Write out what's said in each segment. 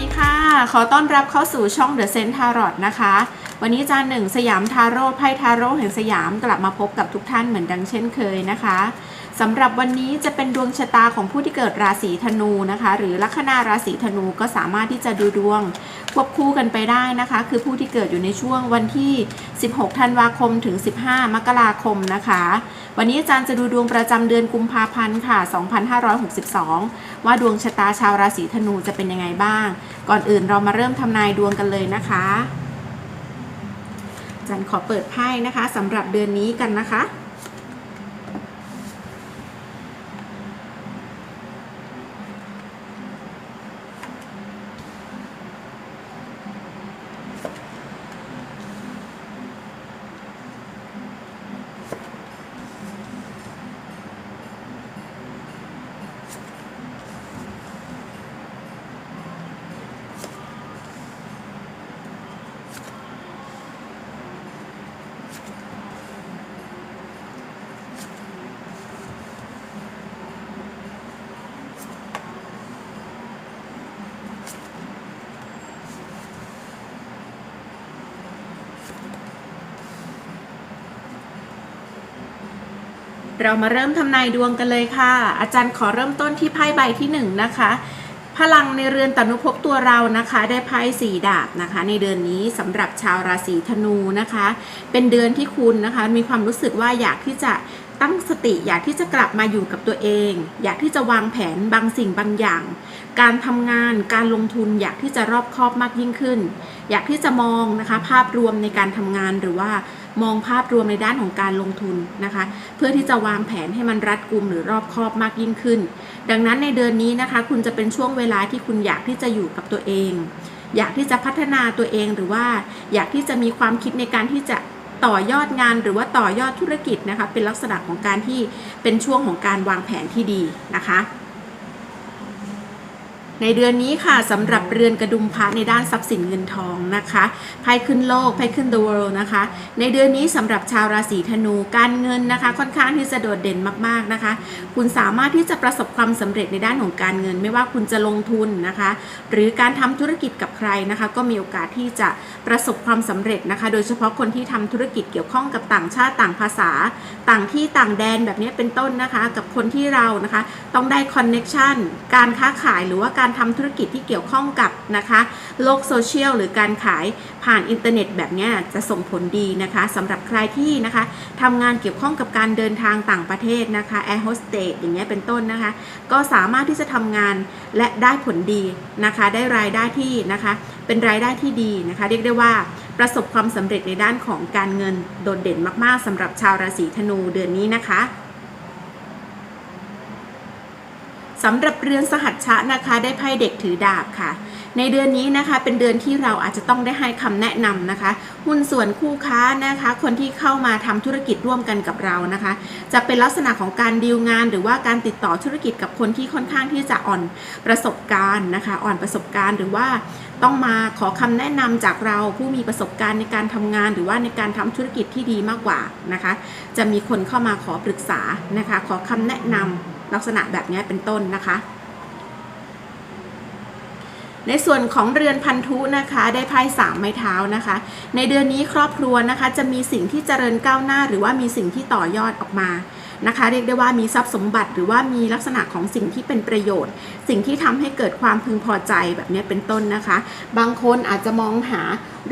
ดีค่ะ ขอต้อนรับเข้าสู่ช่อง The Sense Tarot นะคะ วันนี้จานหนึ่งสยามทาโร่ไพ่ทาโร่แห่งสยามกลับมาพบกับทุกท่านเหมือนดังเช่นเคยนะคะสำหรับวันนี้จะเป็นดวงชะตาของผู้ที่เกิดราศีธนูนะคะ หรือลัคนาราศีธนูก็สามารถที่จะดูดวง ควบคู่กันไปได้นะคะ คือผู้ที่เกิดอยู่ในช่วงวันที่ 16 ธันวาคมถึง 15 มกราคมนะคะ วันนี้อาจารย์จะดูดวงประจำเดือนกุมภาพันธ์ค่ะ 2562 ว่าดวงชะตาชาวราศีธนูจะเป็นยังไงบ้าง ก่อนอื่นเรามาเริ่มทำนายดวงกันเลยนะคะอาจารย์ขอเปิดไพ่นะคะสำหรับเดือนนี้กันนะคะ เรามาเริ่มทำนายดวงกันเลยค่ะ อาจารย์ขอเริ่มต้นที่ไพ่ใบที่หนึ่งนะคะพลังในเรือนตนุภพตัวเรานะคะ ได้ไพ่สีดาบนะคะ ในเดือนนี้สำหรับชาวราศีธนูนะคะ เป็นเดือนที่คุณนะคะ มีความรู้สึกว่าอยากที่จะตั้งสติอยากที่จะกลับมาอยู่กับตัวเอง อยากที่จะวางแผนบางสิ่งบางอย่าง การทำงานการลงทุนอยากที่จะรอบคอบมากยิ่งขึ้น อยากที่จะมองนะคะ ภาพรวมในการทำงานหรือว่า มองภาพรวมในด้านของการลงทุนนะคะ เพื่อที่จะวางแผนให้มันรัดกุมหรือรอบคอบมากยิ่งขึ้น ดังนั้นในเดือนนี้นะคะ คุณจะเป็นช่วงเวลาที่คุณอยากที่จะอยู่กับตัวเอง อยากที่จะพัฒนาตัวเองหรือว่าอยากที่จะมีความคิดในการที่จะต่อยอดงานหรือว่าต่อยอดธุรกิจนะคะ เป็นลักษณะของการที่เป็นช่วงของการวางแผนที่ดีนะคะ ในเดือนนี้ค่ะสำหรับเรือนกระดุมพระในด้านทรัพย์สินเงินทองนะคะไพ่ขึ้นโลกไพ่ขึ้น the world นะคะ ในเดือนนี้สำหรับชาวราศีธนูการเงินนะคะ ค่อนข้างที่จะโดดเด่นมากๆนะคะ คุณสามารถที่จะประสบความสำเร็จในด้านของการเงิน ไม่ว่าคุณจะลงทุนนะคะ หรือการทำธุรกิจกับใครนะคะ ก็มีโอกาสที่จะประสบความสำเร็จนะคะ โดยเฉพาะคนที่ทำธุรกิจเกี่ยวข้องกับต่างชาติต่างภาษา ต่างที่ต่างแดนแบบนี้เป็นต้นนะคะ กับคนที่เรานะคะ ต้องได้คอนเน็ชันการค้าขายหรือว่าการทำธุรกิจที่เกี่ยวข้องกับนะคะโลกโซเชียลหรือการขายผ่านอินเทอร์เน็ตแบบนี้จะส่งผลดีนะคะสำหรับใครที่นะคะทำงานเกี่ยวข้องกับการเดินทางต่างประเทศนะคะแอร์โฮสเตสอย่างเงี้ยเป็นต้นนะคะ ก็สามารถที่จะทำงานและได้ผลดีนะคะ ได้รายได้ที่นะคะ เป็นรายได้ที่ดีนะคะ เรียกได้ว่าประสบความสำเร็จในด้านของการเงินโดดเด่นมากๆสำหรับชาวราศีธนูเดือนนี้นะคะ สำหรับเรือนสหัชชะนะคะ ได้ไพ่เด็กถือดาบค่ะ ในเดือนนี้นะคะ เป็นเดือนที่เราอาจจะต้องได้ให้คำแนะนำนะคะ หุ้นส่วนคู่ค้านะคะ คนที่เข้ามาทำธุรกิจร่วมกันกับเรานะคะ จะเป็นลักษณะของการดีลงาน หรือว่าการติดต่อธุรกิจกับคนที่ค่อนข้างที่จะอ่อนประสบการณ์นะคะ อ่อนประสบการณ์หรือว่าต้องมาขอคำแนะนำจากเราผู้มีประสบการณ์ในการทำงาน หรือว่าในการทำธุรกิจที่ดีมากกว่านะคะ จะมีคนเข้ามาขอปรึกษานะคะ ขอคำแนะนำ ลักษณะแบบนี้เป็นต้นนะคะ ในส่วนของเรือนพันธุนะคะได้ไพ่สามไม้เท้านะคะ ในเดือนนี้ครอบครัวนะคะ จะมีสิ่งที่เจริญก้าวหน้า หรือว่ามีสิ่งที่ต่อยอดออกมานะคะเรียกได้ว่ามีทรัพย์สมบัติหรือว่ามีลักษณะของสิ่งที่เป็นประโยชน์ สิ่งที่ทำให้เกิดความพึงพอใจแบบนี้เป็นต้นนะคะ บางคนอาจจะมองหา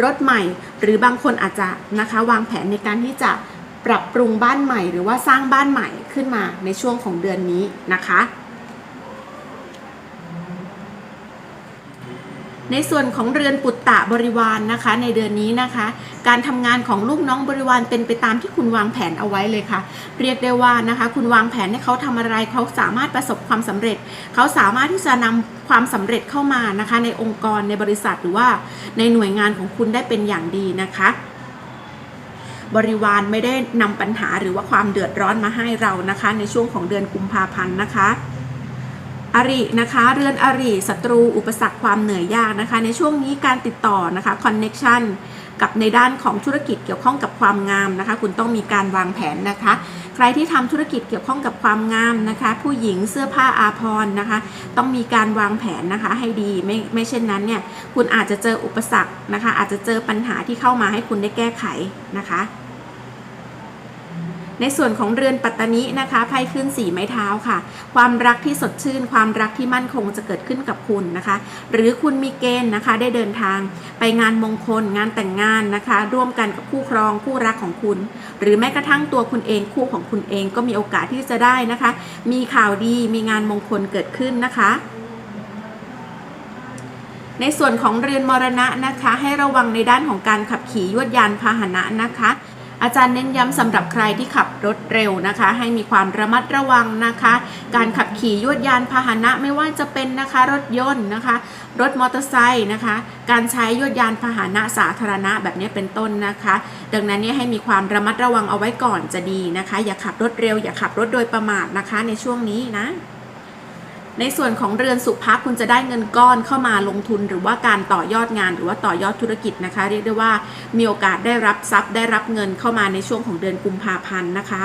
รถใหม่ หรือบางคนอาจจะนะคะวางแผนในการที่จะปรับปรุงบ้านใหม่ หรือว่าสร้างบ้านใหม่ ขึ้นมาในช่วงของเดือนนี้นะคะ ในส่วนของเรือนปุตตะบริวารนนะคะ ในเดือนนี้นะคะ การทำงานของลูกน้องบริวารเป็นไปตามที่คุณวางแผนเอาไว้เลยค่ะ เรียกได้ว่านะคะ คุณวางแผนให้เขาทำอะไรเขาสามารถประสบความสำเร็จ เขาสามารถที่จะนำความสำเร็จเข้ามานะคะในองค์กรในบริษัทหรือว่าในหน่วยงานของคุณได้เป็นอย่างดีนะคะ บริวารไม่ได้นำปัญหาหรือว่าความเดือดร้อนมาให้เรานะคะ ในช่วงของเดือนกุมภาพันธ์นะคะอรินะคะเรือนอริศัตรูอุปสรรคความเหนื่อยยากนะคะ ในช่วงนี้การติดต่อนะคะคอนเน็ชันกับในด้านของธุรกิจเกี่ยวข้องกับความงามนะคะ คุณต้องมีการวางแผนนะคะ ใครที่ทำธุรกิจเกี่ยวข้องกับความงามนะคะ ผู้หญิงเสื้อผ้าอาภรณ์นะคะ ต้องมีการวางแผนนะคะให้ดีไม่ไม่เช่นนั้นเนี่ยคุณอาจจะเจออุปสรรคนะคะ อาจจะเจอปัญหาที่เข้ามาให้คุณได้แก้ไขนะคะ ในส่วนของเรือนปัตตานินะคะไพ่ขึ้นสีไม้เท้าค่ะ ความรักที่สดชื่น ความรักที่มั่นคงจะเกิดขึ้นกับคุณนะคะ หรือคุณมีเกณฑ์นะคะได้เดินทาง ไปงานมงคล งานแต่งงานนะคะ ร่วมกันกับคู่ครองคู่รักของคุณ หรือแม้กระทั่งตัวคุณเองคู่ของคุณเองก็มีโอกาสที่จะได้นะคะ มีข่าวดีมีงานมงคลเกิดขึ้นนะคะในส่วนของเรือนมรณะนะคะ ให้ระวังในด้านของการขับขี่ยวดยานพาหนะนะคะ อาจารย์เน้นย้ำสำหรับใครที่ขับรถเร็วนะคะ ให้มีความระมัดระวังนะคะ การขับขี่ยวดยานพาหนะไม่ว่าจะเป็นนะคะรถยนต์นะคะ รถมอเตอร์ไซค์นะคะ การใช้ยวดยานพาหนะสาธารณะแบบนี้เป็นต้นนะคะ ดังนั้นเนี่ยให้มีความระมัดระวังเอาไว้ก่อนจะดีนะคะ อย่าขับรถเร็ว อย่าขับรถโดยประมาทนะคะในช่วงนี้นะ ในส่วนของเรือนสุภาพคุณจะได้เงินก้อนเข้ามาลงทุนหรือว่าการต่อยอดงานหรือว่าต่อยอดธุรกิจนะคะ เรียกได้ว่ามีโอกาสได้รับทรัพย์ได้รับเงินเข้ามาในช่วงของเดือนกุมภาพันธ์นะคะ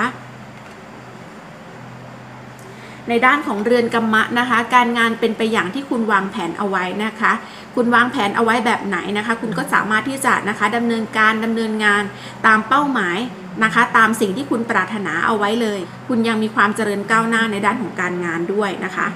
ในด้านของเรือนกรรมะนะคะ การงานเป็นไปอย่างที่คุณวางแผนเอาไว้นะคะ คุณวางแผนเอาไว้แบบไหนนะคะ คุณก็สามารถที่จะนะคะดำเนินการดำเนินงานตามเป้าหมายนะคะ ตามสิ่งที่คุณปรารถนาเอาไว้เลย คุณยังมีความเจริญก้าวหน้าในด้านของการงานด้วยนะคะ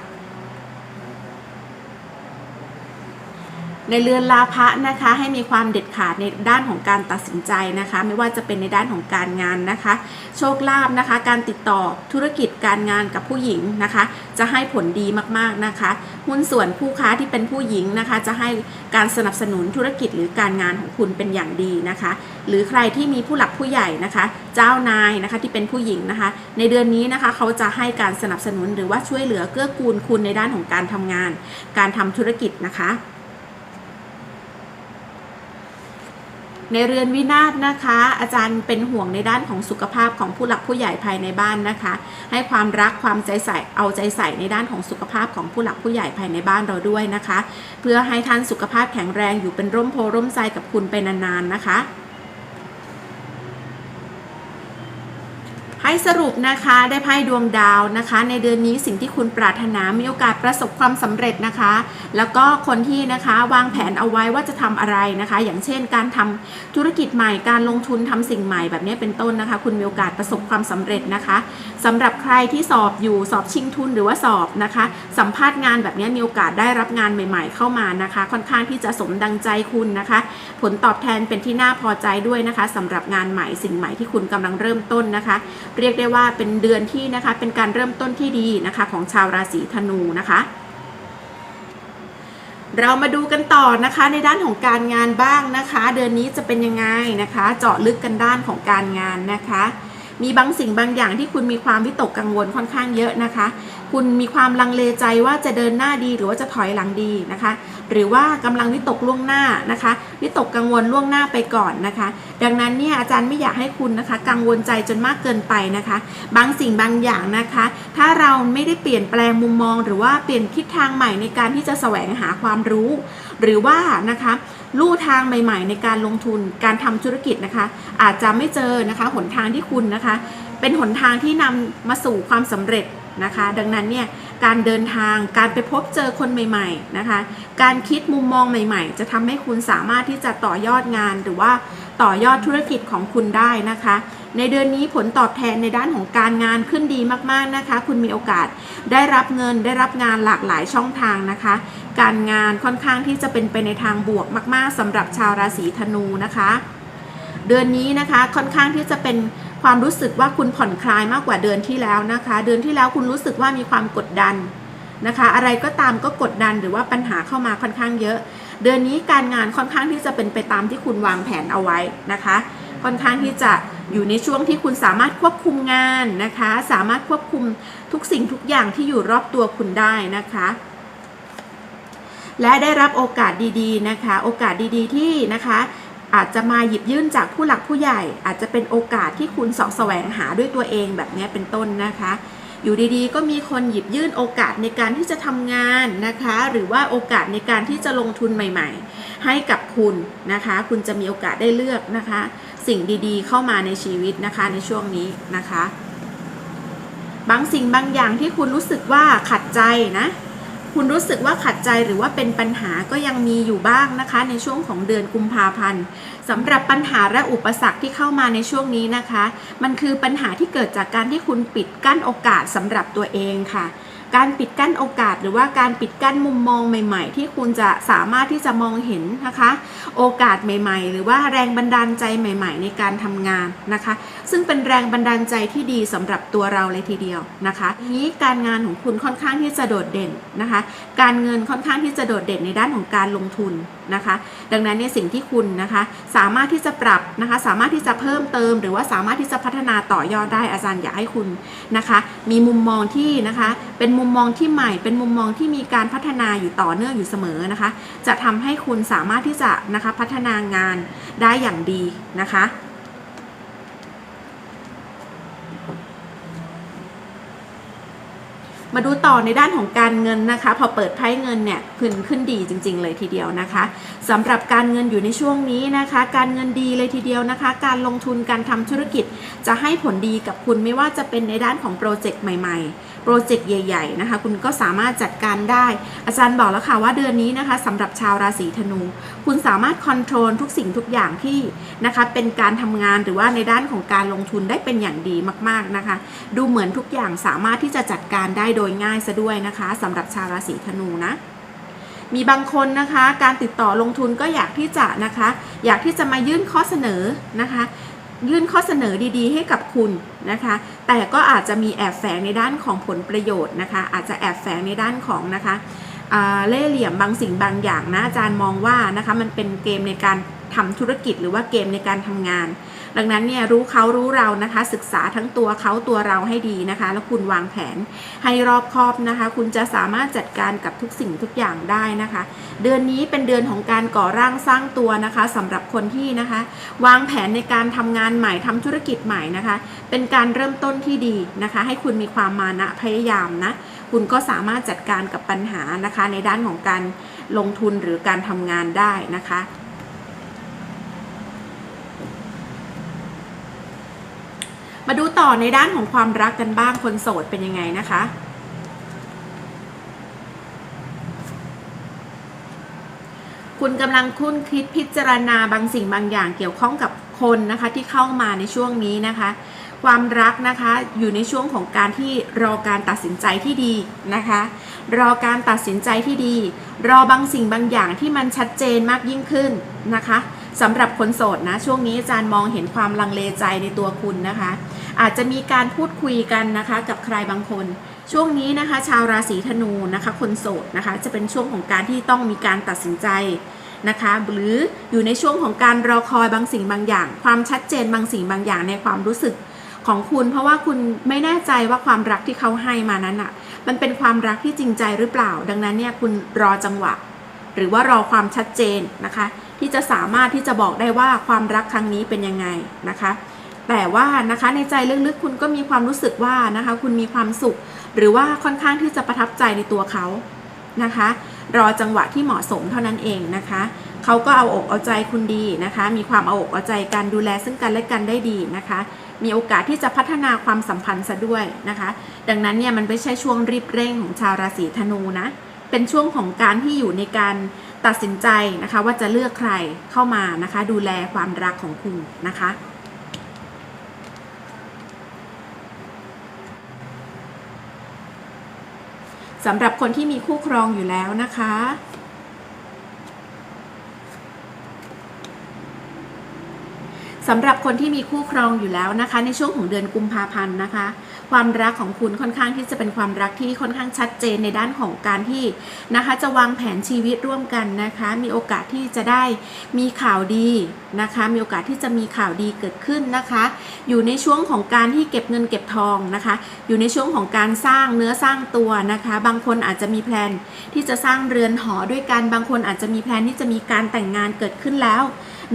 ในเรือนลาภะนะคะ ให้มีความเด็ดขาดในด้านของการตัดสินใจนะคะ ไม่ว่าจะเป็นในด้านของการงานนะคะ โชคลาภนะคะ การติดต่อธุรกิจการงานกับผู้หญิงนะคะ จะให้ผลดีมากๆนะคะ หุ้นส่วนผู้ค้าที่เป็นผู้หญิงนะคะ จะให้การสนับสนุนธุรกิจหรือการงานของคุณเป็นอย่างดีนะคะ หรือใครที่มีผู้หลักผู้ใหญ่นะคะ เจ้านายนะคะที่เป็นผู้หญิงนะคะ ในเดือนนี้นะคะเขาจะให้การสนับสนุนหรือว่าช่วยเหลือเกื้อกูลคุณในด้านของการทำงาน การทำธุรกิจนะคะ ในเรือนวินาศนะคะ อาจารย์เป็นห่วงในด้านของสุขภาพของผู้หลักผู้ใหญ่ภายในบ้านนะคะ ให้ความรักความใจใส่เอาใจใส่ในด้านของสุขภาพของผู้หลักผู้ใหญ่ภายในบ้านเราด้วยนะคะ เพื่อให้ท่านสุขภาพแข็งแรงอยู่เป็นร่มโพร่มไทรกับคุณไปนานๆนะคะ ให้สรุปนะคะได้ไพ่ดวงดาวนะคะ ในเดือนนี้สิ่งที่คุณปรารถนามีโอกาสประสบความสำเร็จนะคะ แล้วก็คนที่นะคะวางแผนเอาไว้ว่าจะทำอะไรนะคะ อย่างเช่น การทำธุรกิจใหม่การลงทุนทำสิ่งใหม่แบบนี้เป็นต้นนะคะ คุณมีโอกาสประสบความสำเร็จนะคะสำหรับใครที่สอบอยู่สอบชิงทุนหรือว่าสอบนะคะ สัมภาษณ์งานแบบนี้มีโอกาสได้รับงานใหม่ ๆ เข้ามานะคะ ค่อนข้างที่จะสมดังใจคุณนะคะ ผลตอบแทนเป็นที่น่าพอใจด้วยนะคะสำหรับงานใหม่สิ่งใหม่ที่คุณกำลังเริ่มต้นนะคะเรียกได้ว่าเป็นเดือนที่นะคะเป็นการเริ่มต้นที่ดีนะคะของชาวราศีธนูนะคะเรามาดูกันต่อนะคะในด้านของการงานบ้างนะคะ เดือนนี้จะเป็นยังไงนะคะ เจาะลึกกันด้านของการงานนะคะ มีบางสิ่งบางอย่างที่คุณมีความวิตกกังวลค่อนข้างเยอะนะคะ คุณมีความลังเลใจว่าจะเดินหน้าดีหรือว่าจะถอยหลังดีนะคะ หรือว่ากำลังวิตกล่วงหน้านะคะวิตกกังวลล่วงหน้าไปก่อนนะคะ ดังนั้นเนี่ยอาจารย์ไม่อยากให้คุณนะคะ กังวลใจจนมากเกินไปนะคะ บางสิ่งบางอย่างนะคะ ถ้าเราไม่ได้เปลี่ยนแปลงมุมมอง หรือว่าเปลี่ยนทิศทางใหม่ในการที่จะแสวงหาความรู้ หรือว่านะคะลู่ทางใหม่ๆ ในการลงทุนการทำธุรกิจนะคะ อาจจะไม่เจอนะคะหนทางที่คุณนะคะ เป็นหนทางที่นำมาสู่ความสำเร็จ นะคะ ดังนั้นเนี่ยการเดินทางการไปพบเจอคนใหม่ๆนะคะ การคิดมุมมองใหม่ๆ จะทำให้คุณสามารถที่จะต่อยอดงานหรือว่าต่อยอดธุรกิจของคุณได้นะคะ ในเดือนนี้ผลตอบแทนในด้านของการงานขึ้นดีมากๆนะคะ คุณมีโอกาสได้รับเงินได้รับงานหลากหลายช่องทางนะคะ การงานค่อนข้างที่จะเป็นไปในทางบวกมาก ๆสำหรับชาวราศีธนูนะคะ เดือนนี้นะคะค่อนข้างที่จะเป็น ความรู้สึกว่าคุณผ่อนคลายมากกว่าเดือนที่แล้วนะคะ เดือนที่แล้วคุณรู้สึกว่ามีความกดดันนะคะ อะไรก็ตามก็กดดันหรือว่าปัญหาเข้ามาค่อนข้างเยอะ เดือนนี้การงานค่อนข้างที่จะเป็นไปตามที่คุณวางแผนเอาไว้นะคะ ค่อนข้างที่จะอยู่ในช่วงที่คุณสามารถควบคุมงานนะคะ สามารถควบคุมทุกสิ่งทุกอย่างที่อยู่รอบตัวคุณได้นะคะและได้รับโอกาสดีๆนะคะ โอกาสดีๆที่นะคะ อาจจะมาหยิบยื่นจากผู้หลักผู้ใหญ่ อาจจะเป็นโอกาสที่คุณเสาะแสวงหาด้วยตัวเองแบบนี้เป็นต้นนะคะ อยู่ดีๆ ก็มีคนหยิบยื่นโอกาสในการที่จะทำงานนะคะ หรือว่าโอกาสในการที่จะลงทุนใหม่ๆ ให้กับคุณนะคะ คุณจะมีโอกาสได้เลือกนะคะ สิ่งดีๆ เข้ามาในชีวิตนะคะในช่วงนี้นะคะ บางสิ่งบางอย่างที่คุณรู้สึกว่าขัดใจนะ คุณรู้สึกว่าขัดใจหรือว่าเป็นปัญหาก็ยังมีอยู่บ้างนะคะ ในช่วงของเดือนกุมภาพันธ์สำหรับปัญหาและอุปสรรคที่เข้ามาในช่วงนี้นะคะ มันคือปัญหาที่เกิดจากการที่คุณปิดกั้นโอกาสสำหรับตัวเองค่ะ การปิดกั้นโอกาสหรือว่าการปิดกั้นมุมมองใหม่ ๆ ที่คุณจะสามารถที่จะมองเห็นนะคะ โอกาสใหม่ ๆ หรือว่าแรงบันดาลใจใหม่ ๆ ในการทำงานนะคะ ซึ่งเป็นแรงบันดาลใจที่ดีสำหรับตัวเราเลยทีเดียวนะคะทีนี้การงานของคุณค่อนข้างที่จะโดดเด่นนะคะ การเงินค่อนข้างที่จะโดดเด่นในด้านของการลงทุนนะคะ ดังนั้นเนี่ยสิ่งที่คุณนะคะสามารถที่จะปรับนะคะ สามารถที่จะเพิ่มเติม หรือว่าสามารถที่จะพัฒนาต่อยอดได้อาจารย์อยากให้คุณนะคะ มีมุมมองที่นะคะ เป็นมุมมองที่ใหม่ เป็นมุมมองที่มีการพัฒนาอยู่ต่อเนื่องอยู่เสมอนะคะ จะทำให้คุณสามารถที่จะนะคะพัฒนางานได้อย่างดีนะคะ มาดูต่อในด้านของการเงินนะคะ พอเปิดไพ่เงินเนี่ยขึ้นขึ้นดีจริง ๆ เลยทีเดียวนะคะสำหรับการเงินอยู่ในช่วงนี้นะคะ การเงินดีเลยทีเดียวนะคะ การลงทุนการทำธุรกิจจะให้ผลดีกับคุณไม่ว่าจะเป็นในด้านของโปรเจกต์ใหม่ ๆ รเจกต์ใหญ่ๆนะคะ คุณก็สามารถจัดการได้ อาจารย์บอกแล้วค่ะว่าเดือนนี้นะคะสำหรับชาวราศีธนู คุณสามารถคอนโทรลทุกสิ่งทุกอย่างที่นะคะเป็นการทำงานหรือว่าในด้านของการลงทุนได้เป็นอย่างดีมากๆนะคะ ดูเหมือนทุกอย่างสามารถที่จะจัดการได้โดยง่ายซะด้วยนะคะสำหรับชาวราศีธนูนะมีบางคนนะคะ การติดต่อลงทุนก็อยากที่จะนะคะ อยากที่จะมายื่นข้อเสนอนะคะ ยื่นข้อเสนอดีๆ ให้กับคุณนะคะ แต่ก็อาจจะมีแอบแฝงในด้านของผลประโยชน์นะคะ อาจจะแอบแฝงในด้านของนะคะเล่เหลี่ยมบางสิ่งบางอย่างนะอาจารย์มองว่านะคะมันเป็นเกมในการทำธุรกิจหรือว่าเกมในการทำงาน ดังนั้นเนี่ยรู้เขารู้เรานะคะ ศึกษาทั้งตัวเขาตัวเราให้ดีนะคะ แล้วคุณวางแผนให้รอบคอบนะคะ คุณจะสามารถจัดการกับทุกสิ่งทุกอย่างได้นะคะ เดือนนี้เป็นเดือนของการก่อร่างสร้างตัวนะคะสำหรับคนที่นะคะ วางแผนในการทำงานใหม่ทำธุรกิจใหม่นะคะ เป็นการเริ่มต้นที่ดีนะคะ ให้คุณมีความมานะพยายามนะคุณก็สามารถจัดการกับปัญหานะคะ ในด้านของการลงทุนหรือการทำงานได้นะคะ มาดูต่อในด้านของความรักกันบ้างคนโสดเป็นยังไงนะคะคุณกำลังคุ้นคิดพิจารณาบางสิ่งบางอย่างเกี่ยวข้องกับคนนะคะที่เข้ามาในช่วงนี้นะคะ ความรักนะคะอยู่ในช่วงของการที่รอการตัดสินใจที่ดีนะคะ รอการตัดสินใจที่ดี รอบางสิ่งบางอย่างที่มันชัดเจนมากยิ่งขึ้นนะคะสำหรับคนโสดนะช่วงนี้อาจารย์มองเห็นความลังเลใจในตัวคุณนะคะ อาจจะมีการพูดคุยกันนะคะกับใครบางคน ช่วงนี้นะคะ ชาวราศีธนูนะคะคนโสดนะคะ จะเป็นช่วงของการที่ต้องมีการตัดสินใจนะคะ หรืออยู่ในช่วงของการรอคอยบางสิ่งบางอย่าง ความชัดเจนบางสิ่งบางอย่างในความรู้สึกของคุณ เพราะว่าคุณไม่แน่ใจว่าความรักที่เขาให้มานั้นอะ มันเป็นความรักที่จริงใจหรือเปล่า ดังนั้นเนี่ยคุณรอจังหวะ หรือว่ารอความชัดเจนนะคะ ที่จะสามารถที่จะบอกได้ว่าความรักครั้งนี้เป็นยังไงนะคะ แต่ว่านะคะในใจลึกๆคุณก็มีความรู้สึกว่านะคะ คุณมีความสุข หรือว่าค่อนข้างที่จะประทับใจในตัวเขานะคะ รอจังหวะที่เหมาะสมเท่านั้นเองนะคะเขาก็เอาอกเอาใจคุณดีนะคะ มีความเอาอกเอาใจกันดูแลซึ่งกันและกันได้ดีนะคะ มีโอกาสที่จะพัฒนาความสัมพันธ์ซะด้วยนะคะ ดังนั้นเนี่ยมันไม่ใช่ช่วงรีบเร่งของชาวราศีธนูนะเป็นช่วงของการที่อยู่ในการตัดสินใจนะคะ ว่าจะเลือกใครเข้ามานะคะ ดูแลความรักของคุณนะคะ สำหรับคนที่มีคู่ครองอยู่แล้วนะคะ สำหรับคนที่มีคู่ครองอยู่แล้วนะคะ ในช่วงของเดือนกุมภาพันธ์นะคะ ความรักของคุณค่อนข้างที่จะเป็นความรักที่ค่อนข้างชัดเจนในด้านของการที่นะคะ จะวางแผนชีวิตร่วมกันนะคะ มีโอกาสที่จะได้มีข่าวดีนะคะ มีโอกาสที่จะมีข่าวดีเกิดขึ้นนะคะ อยู่ในช่วงของการที่เก็บเงินเก็บทองนะคะ อยู่ในช่วงของการสร้างเนื้อสร้างตัวนะคะ บางคนอาจจะมีแพลนที่จะสร้างเรือนหอด้วยกันบางคนอาจจะมีแพลนที่จะมีการแต่งงานเกิดขึ้นแล้ว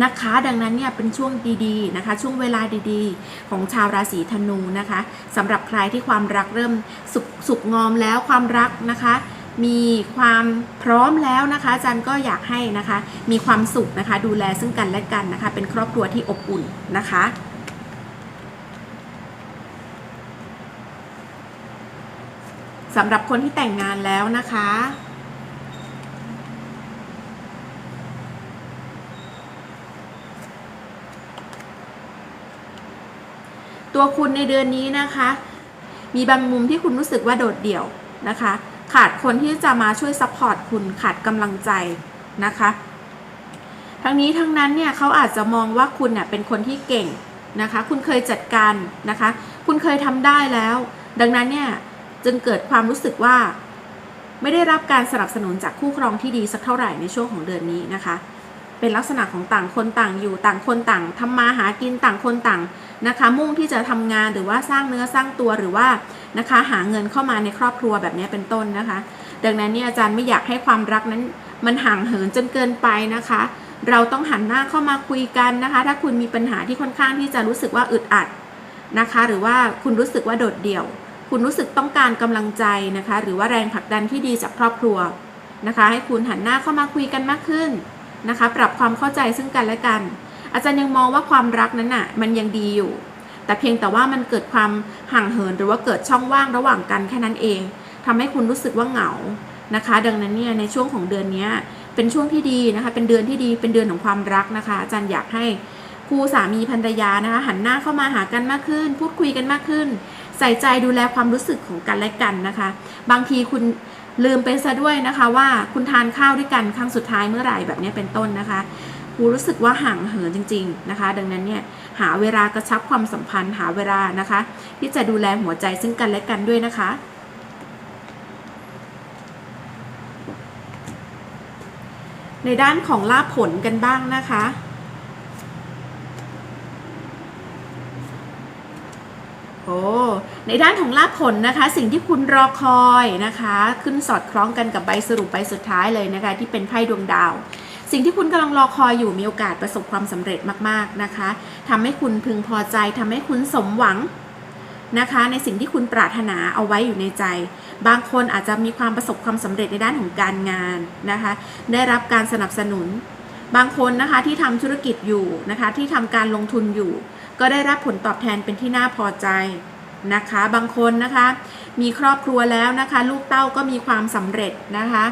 นะคะ ดังนั้นเนี่ยเป็นช่วงดีๆนะคะ ช่วงเวลาดีๆ ของชาวราศีธนูนะคะสำหรับใครที่ความรักเริ่มสุกสุกงอมแล้วความรักนะคะมีความพร้อมแล้วนะคะจารย์ก็อยากให้นะคะ มีความสุขนะคะ ดูแลซึ่งกันและกันนะคะ เป็นครอบครัวที่อบอุ่นนะคะสำหรับคนที่แต่งงานแล้วนะคะ ตัวคุณในเดือนนี้นะคะ มีบางมุมที่คุณรู้สึกว่าโดดเดี่ยวนะคะ ขาดคนที่จะมาช่วยซัพพอร์ตคุณขาดกำลังใจนะคะ ทั้งนี้ทั้งนั้นเนี่ยเขาอาจจะมองว่าคุณเนี่ยเป็นคนที่เก่งนะคะ คุณเคยจัดการนะคะ คุณเคยทำได้แล้ว ดังนั้นเนี่ยจึงเกิดความรู้สึกว่า ไม่ได้รับการสนับสนุนจากคู่ครองที่ดีสักเท่าไหร่ในช่วงของเดือนนี้นะคะ เป็นลักษณะของต่างคนต่างอยู่ต่างคนต่างทำมาหากินต่างคนต่างนะคะ มุ่งที่จะทำงานหรือว่าสร้างเนื้อสร้างตัวหรือว่านะคะหาเงินเข้ามาในครอบครัวแบบนี้เป็นต้นนะคะ ดังนั้นเนี่ยอาจารย์ไม่อยากให้ความรักนั้นมันห่างเหินจนเกินไปนะคะ เราต้องหันหน้าเข้ามาคุยกันนะคะ ถ้าคุณมีปัญหาที่ค่อนข้างที่จะรู้สึกว่าอึดอัดนะคะ หรือว่าคุณรู้สึกว่าโดดเดี่ยว คุณรู้สึกต้องการกำลังใจนะคะ หรือว่าแรงผลักดันที่ดีจากครอบครัวนะคะ ให้คุณหันหน้าเข้ามาคุยกันมากขึ้น นะคะ ปรับความเข้าใจซึ่งกันและกัน อาจารย์ยังมองว่าความรักนั้นน่ะมันยังดีอยู่ แต่เพียงแต่ว่ามันเกิดความห่างเหินหรือว่าเกิดช่องว่างระหว่างกันแค่นั้นเองทำให้คุณรู้สึกว่าเหงานะคะ ดังนั้นเนี่ยในช่วงของเดือนนี้เป็นช่วงที่ดีนะคะ เป็นเดือนที่ดีเป็นเดือนของความรักนะคะ อาจารย์อยากให้คู่สามีภรรยานะคะ หันหน้าเข้ามาหากันมากขึ้น พูดคุยกันมากขึ้น ใส่ใจดูแลความรู้สึกของกันและกันนะคะ บางทีคุณ ลืมไปซะด้วยนะคะว่าคุณทานข้าวด้วยกันครั้งสุดท้ายเมื่อไหร่แบบนี้เป็นต้นนะคะกูรู้สึกว่าห่างเหินจริง ๆนะคะ ดังนั้นเนี่ยหาเวลากระชับความสัมพันธ์หาเวลานะคะ ที่จะดูแลหัวใจซึ่งกันและกันด้วยนะคะ ในด้านของลาภผลกันบ้างนะคะ โอ้ในด้านของลาภผลนะคะ สิ่งที่คุณรอคอยนะคะ ขึ้นสอดคล้องกันกับใบสรุปใบสุดท้ายเลยนะคะ ที่เป็นไพ่ดวงดาว สิ่งที่คุณกำลังรอคอยอยู่มีโอกาสประสบความสำเร็จมากๆนะคะทำให้คุณพึงพอใจทำให้คุณสมหวังนะคะ ในสิ่งที่คุณปรารถนาเอาไว้อยู่ในใจ บางคนอาจจะมีความประสบความสำเร็จในด้านของการงานนะคะ ได้รับการสนับสนุน บางคนนะคะที่ทำธุรกิจอยู่นะคะ ที่ทำการลงทุนอยู่ ก็ได้รับผลตอบแทนเป็นที่น่าพอใจนะคะ บางคนนะคะ มีครอบครัวแล้วนะคะ ลูกเต้าก็มีความสำเร็จนะคะ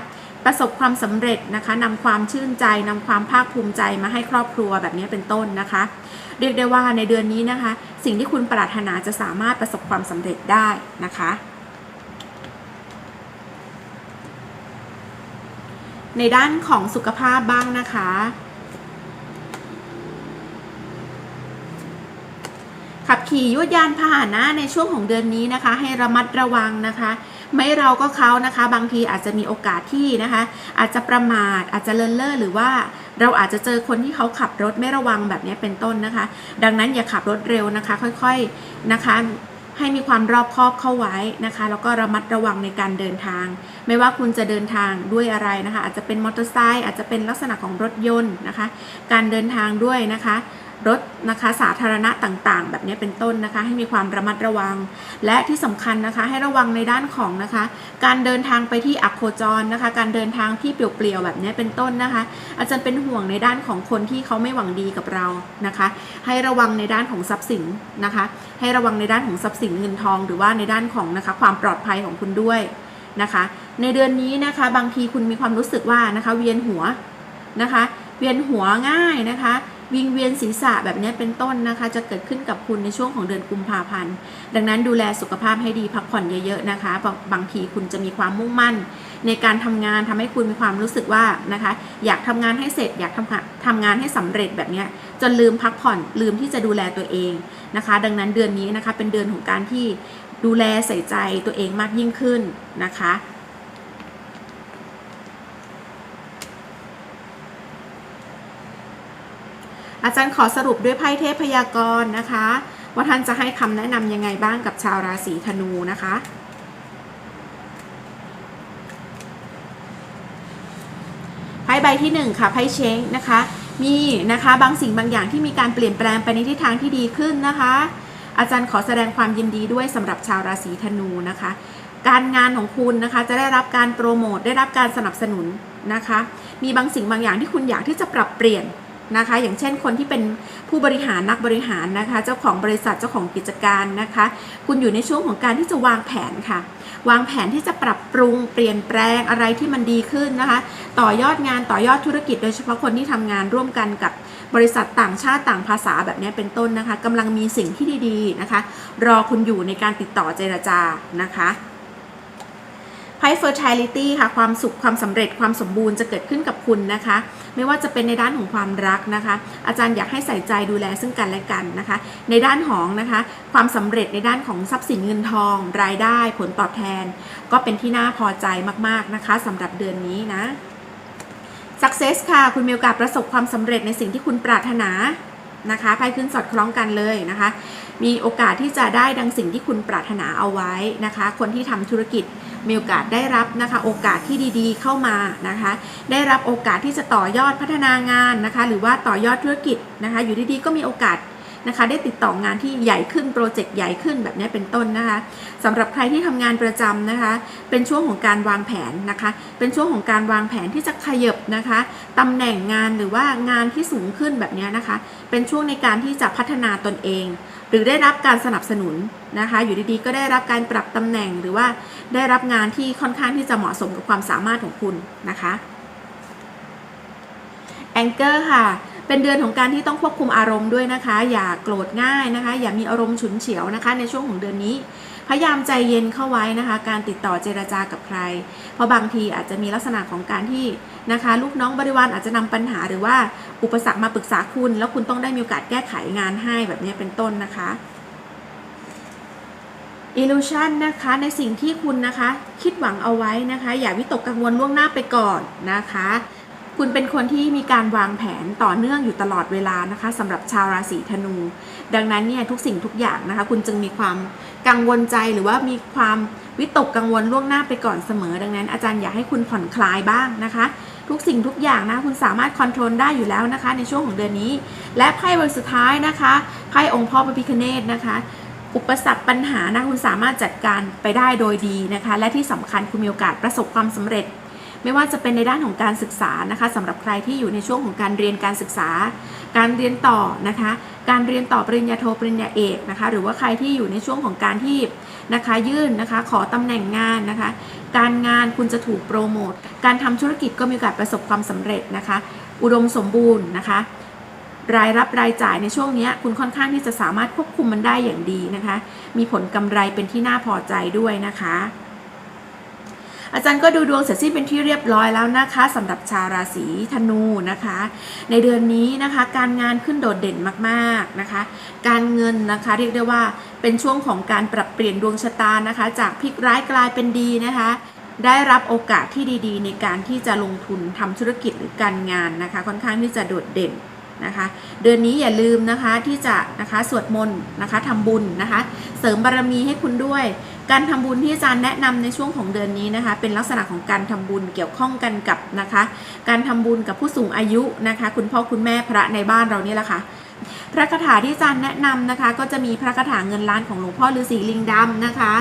ประสบความสำเร็จนะคะนำความชื่นใจนำความภาคภูมิใจมาให้ครอบครัวแบบนี้เป็นต้นนะคะ เรียกได้ว่าในเดือนนี้นะคะ สิ่งที่คุณปรารถนาจะสามารถประสบความสำเร็จได้นะคะในด้านของสุขภาพบ้างนะคะ ขับขี่ยวดยานพาหนะในช่วงของเดือนนี้นะคะ ให้ระมัดระวังนะคะ ไม่เราก็เขานะคะ บางทีอาจจะมีโอกาสที่นะคะ อาจจะประมาทอาจจะเลินเล่อหรือว่าเราอาจจะเจอคนที่เขาขับรถไม่ระวังแบบนี้เป็นต้นนะคะ ดังนั้นอย่าขับรถเร็วนะคะ ค่อยๆนะคะให้มีความรอบคอบเข้าไว้นะคะ แล้วก็ระมัดระวังในการเดินทาง ไม่ว่าคุณจะเดินทางด้วยอะไรนะคะ อาจจะเป็นมอเตอร์ไซค์อาจจะเป็นลักษณะของรถยนต์นะคะ การเดินทางด้วยนะคะ รถนะคะสาธารณะต่างๆ แบบนี้เป็นต้นนะคะ ให้มีความระมัดระวัง และที่สำคัญนะคะให้ระวังในด้านของนะคะ การเดินทางไปที่อักโคจรนะคะ การเดินทางที่เปลี่ยวๆแบบนี้เป็นต้นนะคะ อาจารย์เป็นห่วงในด้านของคนที่เขาไม่หวังดีกับเรานะคะ ให้ระวังในด้านของทรัพย์สินนะคะ ให้ระวังในด้านของทรัพย์สินเงินทอง หรือว่าในด้านของนะคะความปลอดภัยของคุณด้วยนะคะ ในเดือนนี้นะคะ บางทีคุณมีความรู้สึกว่านะคะ เวียนหัวนะคะ เวียนหัวง่ายนะคะ วิงเวียนศีรษะแบบนี้เป็นต้นนะคะ จะเกิดขึ้นกับคุณในช่วงของเดือนกุมภาพันธ์ ดังนั้นดูแลสุขภาพให้ดีพักผ่อนเยอะๆนะคะบางทีคุณจะมีความมุ่งมั่น ในการทำงานทำให้คุณมีความรู้สึกว่านะคะ อยากทำงานให้เสร็จ อยากทำงานทำงานให้สำเร็จแบบนี้จนลืมพักผ่อนลืมที่จะดูแลตัวเองนะคะ ดังนั้นเดือนนี้นะคะเป็นเดือนของการที่ดูแลใส่ใจตัวเองมากยิ่งขึ้นนะคะ อาจารย์ขอสรุปด้วยไพ่เทพพยากรณ์นะคะ ว่าท่านจะให้คำแนะนำยังไงบ้างกับชาวราศีธนูนะคะไพ่ใบที่หนึ่งค่ะไพ่เช้งนะคะมีนะคะบางสิ่งบางอย่างที่มีการเปลี่ยนแปลงไปในทิศทางที่ดีขึ้นนะคะ อาจารย์ขอแสดงความยินดีด้วยสำหรับชาวราศีธนูนะคะ การงานของคุณนะคะจะได้รับการโปรโมทได้รับการสนับสนุนนะคะ มีบางสิ่งบางอย่างที่คุณอยากที่จะปรับเปลี่ยน นะคะ อย่างเช่นคนที่เป็นผู้บริหารนักบริหารนะคะ เจ้าของบริษัทเจ้าของกิจการนะคะ คุณอยู่ในช่วงของการที่จะวางแผนค่ะ วางแผนที่จะปรับปรุงเปลี่ยนแปลงอะไรที่มันดีขึ้นนะคะ ต่อยอดงานต่อยอดธุรกิจ โดยเฉพาะคนที่ทำงานร่วมกันกับบริษัทต่างชาติต่างภาษาแบบนี้เป็นต้นนะคะกำลังมีสิ่งที่ดีๆนะคะ รอคุณอยู่ในการติดต่อเจรจานะคะ ไพ่ fertility ค่ะ ความสุขความสำเร็จความสมบูรณ์จะเกิดขึ้นกับคุณนะคะ ไม่ว่าจะเป็นในด้านของความรักนะคะ อาจารย์อยากให้ใส่ใจดูแลซึ่งกันและกันนะคะ ในด้านของนะคะ ความสำเร็จในด้านของทรัพย์สินเงินทอง รายได้ผลตอบแทน ก็เป็นที่น่าพอใจมากๆนะคะสำหรับเดือนนี้นะ success ค่ะ คุณมีโอกาสประสบความสำเร็จในสิ่งที่คุณปรารถนานะคะไพ่ขึ้นสอดคล้องกันเลยนะคะ มีโอกาสที่จะได้ดังสิ่งที่คุณปรารถนาเอาไว้นะคะ คนที่ทำธุรกิจ มีโอกาสได้รับนะคะโอกาสที่ดีๆ เข้ามานะคะ ได้รับโอกาสที่จะต่อยอดพัฒนางานนะคะ หรือว่าต่อยอดธุรกิจนะคะ อยู่ดีๆก็มีโอกาสนะคะได้ติดต่องานที่ใหญ่ขึ้นโปรเจกต์ใหญ่ขึ้นแบบนี้เป็นต้นนะคะสำหรับใครที่ทำงานประจำนะคะ เป็นช่วงของการวางแผนนะคะ เป็นช่วงของการวางแผนที่จะขยับนะคะตำแหน่งงานหรือว่างานที่สูงขึ้นแบบนี้นะคะ เป็นช่วงในการที่จะพัฒนาตนเอง หรือได้รับการสนับสนุนนะคะ อยู่ดีๆ ก็ได้รับการปรับตำแหน่งหรือว่าได้รับงานที่ค่อนข้างที่จะเหมาะสมกับความสามารถของคุณนะคะแองเกอร์ค่ะ เป็นเดือนของการที่ต้องควบคุมอารมณ์ด้วยนะคะ อย่าโกรธง่ายนะคะ อย่ามีอารมณ์ฉุนเฉียวนะคะ ในช่วงของเดือนนี้ พยายามใจเย็นเข้าไว้นะคะ การติดต่อเจรจากับใคร เพราะบางทีอาจจะมีลักษณะของการที่ นะคะ ลูกน้องบริวารอาจจะนำปัญหาหรือว่าอุปสรรคมาปรึกษาคุณ แล้วคุณต้องได้มีโอกาสแก้ไขงานให้แบบนี้เป็นต้นนะคะ illusion นะคะในสิ่งที่คุณนะคะ คิดหวังเอาไว้นะคะ อย่าวิตกกังวลล่วงหน้าไปก่อนนะคะ คุณเป็นคนที่มีการวางแผนต่อเนื่องอยู่ตลอดเวลานะคะสำหรับชาวราศีธนู ดังนั้นเนี่ยทุกสิ่งทุกอย่างนะคะ คุณจึงมีความกังวลใจหรือว่ามีความวิตกกังวลล่วงหน้าไปก่อนเสมอ ดังนั้นอาจารย์อยากให้คุณผ่อนคลายบ้างนะคะ ทุกสิ่งทุกอย่างนะคุณสามารถคอนโทรลได้อยู่แล้วนะคะ ในช่วงของเดือนนี้ และไพ่ใบสุดท้ายนะคะไพ่องค์พ่อพระพิคเนตนะคะ อุปสรรคปัญหานะคุณสามารถจัดการไปได้โดยดีนะคะ และที่สำคัญคุณมีโอกาสประสบความสำเร็จ ไม่ว่าจะเป็นในด้านของการศึกษานะคะสำหรับใครที่อยู่ในช่วงของการเรียนการศึกษา การเรียนต่อนะคะ การเรียนต่อปริญญาโทปริญญาเอกนะคะ หรือว่าใครที่อยู่ในช่วงของการที่นะคะ ยื่นนะคะ ขอตำแหน่งงานนะคะ การงานคุณจะถูกโปรโมท การทำธุรกิจก็มีโอกาสประสบความสำเร็จนะคะ อุดมสมบูรณ์นะคะ รายรับรายจ่ายในช่วงนี้คุณค่อนข้างที่จะสามารถควบคุมมันได้อย่างดีนะคะ มีผลกำไรเป็นที่น่าพอใจด้วยนะคะ อาจารย์ก็ดูดวงเสร็จสิ้นเป็นที่เรียบร้อยแล้วนะคะสำหรับชาวราศีธนูนะคะ ในเดือนนี้นะคะการงานขึ้นโดดเด่นมากๆนะคะ การเงินนะคะเรียกได้ว่าเป็นช่วงของการปรับเปลี่ยนดวงชะตานะคะ จากพลิกร้ายกลายเป็นดีนะคะได้รับโอกาสที่ดีๆ ในการที่จะลงทุนทำธุรกิจหรือการงานนะคะ ค่อนข้างที่จะโดดเด่นนะคะเดือนนี้อย่าลืมนะคะที่จะนะคะสวดมนต์นะคะทำบุญนะคะ เสริมบารมีให้คุณด้วย การทำบุญที่อาจารย์แนะนำในช่วงของเดือนนี้นะคะ เป็นลักษณะของการทำบุญเกี่ยวข้องกันกับนะคะ การทำบุญกับผู้สูงอายุนะคะ คุณพ่อคุณแม่พระในบ้านเรานี่แหละค่ะพระคาถาที่อาจารย์แนะนำนะคะ ก็จะมีพระคาถาเงินล้านของหลวงพ่อฤาษีลิงดำนะคะ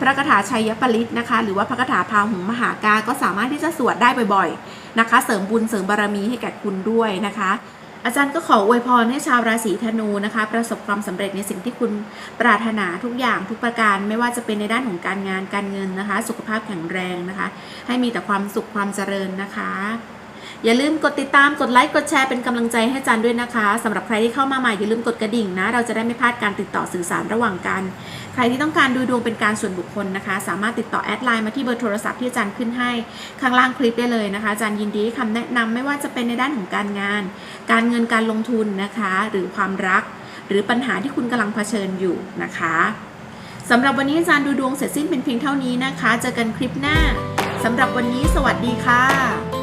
พระคาถาชัยปริตนะคะ หรือว่าพระคาถาพาหุงมหากา ก็สามารถที่จะสวดได้บ่อย ๆนะคะ เสริมบุญเสริมบารมีให้แก่คุณด้วยนะคะ อาจารย์ก็ขออวยพรให้ชาวราศีธนูนะคะ ประสบความสำเร็จในสิ่งที่คุณปรารถนาทุกอย่างทุกประการ ไม่ว่าจะเป็นในด้านของการงานการเงินนะคะ สุขภาพแข็งแรงนะคะ ให้มีแต่ความสุขความเจริญนะคะ อย่าลืมกดติดตามกดไลค์กดแชร์เป็นกำลังใจให้อาจารย์ด้วยนะคะสำหรับใครที่เข้ามาใหม่อย่าลืมกดกระดิ่งนะ เราจะได้ไม่พลาดการติดต่อสื่อสารระหว่างกัน ใครที่ต้องการดูดวงเป็นการส่วนบุคคลนะคะ สามารถติดต่อแอดไลน์มาที่เบอร์โทรศัพท์ที่อาจารย์ขึ้นให้ข้างล่างคลิปได้เลยนะคะอาจารย์ยินดีให้คำแนะนำไม่ว่าจะเป็นในด้านของการงาน การเงินการลงทุนนะคะ หรือความรัก หรือปัญหาที่คุณกำลังเผชิญอยู่นะคะสำหรับวันนี้อาจารย์ดูดวงเสร็จสิ้นเป็นเพียงเท่านี้นะคะ เจอกันคลิปหน้าสำหรับวันนี้สวัสดีค่ะ